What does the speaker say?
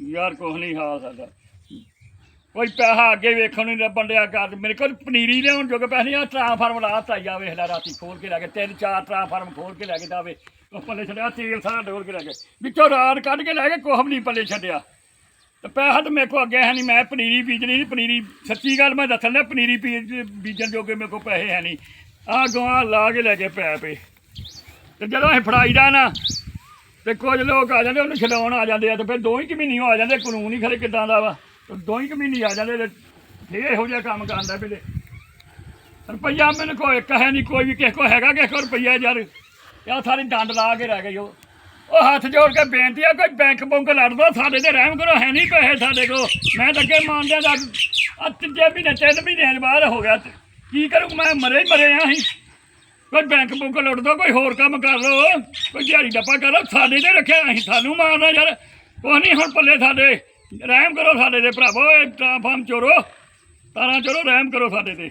ਯਾਰ ਕੁਛ ਨਹੀਂ ਹਾਲ ਸਾਡਾ। ਕੋਈ ਪੈਸਾ ਅੱਗੇ ਵੇਖਣ ਨੂੰ ਨਹੀਂ ਬੰਦਿਆ ਕਰ ਮੇਰੇ ਕੋਲ ਪਨੀਰੀ ਲਿਆਉਣ ਜੋਗੇ ਪੈਸੇ ਨਹੀਂ ਆ ਟ੍ਰਾਂਸਫਾਰਮ ਲਾਤਾ ਜਾ ਜਾਵੇ ਲੈ ਰਾਤੀ ਖੋਲ ਕੇ ਲੈ ਕੇ, ਤਿੰਨ ਚਾਰ ਟ੍ਰਾਂਸਫਾਰਮ ਖੋਲ ਕੇ ਲੈ ਕੇ ਜਾਵੇ, ਉਹ ਪੱਲੇ ਛੱਡਿਆ, ਤੇਲ ਸਾਰਾ ਡੋਲ ਕੇ ਲੈ ਕੇ, ਵਿੱਚੋਂ ਰਾਤ ਕੱਢ ਕੇ ਲੈ ਕੇ ਕੁਛ ਵੀ ਨਹੀਂ ਪੱਲੇ ਛੱਡਿਆ। ਤੇ ਪੈਸਾ ਤਾਂ ਮੇਰੇ ਕੋਲ ਅੱਗੇ ਹੈ ਨਹੀਂ, ਮੈਂ ਪਨੀਰੀ ਬੀਜਣੀ ਪਨੀਰੀ ਸੱਚੀ ਗੱਲ ਮੈਂ ਦੱਸਣ ਲਿਆ ਪਨੀਰੀ ਬੀਜ- ਬੀਜਣ ਜੋਗੇ ਮੇਰੇ ਕੋਲ ਪੈਸੇ ਹੈ ਨਹੀਂ। ਆਹ ਗਵਾਂ ਲਾ ਕੇ ਲੈ ਕੇ ਪੈ ਪਏ। ਤੇ ਜਦੋਂ ਇਹ ਫੜਾਈਦਾ ਨਾ ਤੇ ਕੁਝ ਲੋਕ ਆ ਜਾਂਦੇ, ਉਹਨੂੰ ਛਡਾਉਣ ਆ ਜਾਂਦੇ ਆ ਤੇ ਫਿਰ ਦੋ ਹੀ ਕੁ ਮਹੀਨੇ ਆ ਜਾਂਦੇ, ਕਾਨੂੰਨ ਹੀ ਖਰੇ ਕਿਦਾਂ ਦਾ ਵਾ। ਤੇ ਦੋ ਹੀ ਕੁ ਮਹੀਨੇ ਆ ਜਾਂਦੇ ਤੇ ਇਹੋ ਜਿਹਾ ਕੰਮ ਕਰਦਾ ਪਿਲੇ ਰੁਪਈਆ ਮੈਨੂੰ ਕੋਈ ਇੱਕ ਨਹੀਂ ਕੋਈ ਵੀ ਕਿਸੇ ਕੋ ਹੈਗਾ, ਕਿਸੇ ਕੋ ਰੁਪਈਆ ਯਾਰ। ਆ ਸਾਰੇ ਡੰਡ ਲਾ ਕੇ ਰਹਿ ਗਏ ਉਹ। ਉਹ ਹੱਥ ਜੋੜ ਕੇ ਬੇਨਤੀ ਆ, ਕੋਈ ਬੈਂਕ ਬੁੰਕ ਲੜਦਾ, ਸਾਡੇ ਤੇ ਰਹਿਮ ਕਰੋ, ਹੈ ਨਹੀਂ ਪੈਸੇ ਸਾਡੇ ਕੋ ਮੈਂ ਤਾਂ ਅੱਗੇ ਮੰਨਦੇ ਦਾ ਆ ਤੀਜੇ ਮਹੀਨੇ, ਤਿੰਨ ਮਹੀਨਿਆਂ ਦੇ ਬਾਅਦ ਹੋ ਗਿਆ। ਕੀ ਕਰੂੰ, ਮੈਂ ਮਰੇ ਮਰੇ ਆ ਹੀ ਕੋਈ ਬੈਂਕ ਬੁੰਕ ਲੁੱਟ ਦੋ, ਕੋਈ ਹੋਰ ਕੰਮ ਕਰ ਲੋ ਕੋਈ ਦਿਹਾੜੀ ਡੱਪਾ ਕਰ ਲੋ ਸਾਡੇ ਤੇ ਰੱਖਿਆ ਅਸੀਂ, ਸਾਨੂੰ ਮਾਰਨਾ ਯਾਰ। ਉਹ ਨਹੀਂ, ਹੁਣ ਪੱਲੇ ਸਾਡੇ। ਰਹਿਮ ਕਰੋ ਸਾਡੇ ਤੇ ਭਰਾਵੋ, ਇਹ ਟ੍ਰਾਂਸਫਾਰਮ ਚੋਰੋ। ਤਾਰਾਂ ਚੋਰੋ, ਰਹਿਮ ਕਰੋ ਸਾਡੇ ਤੇ।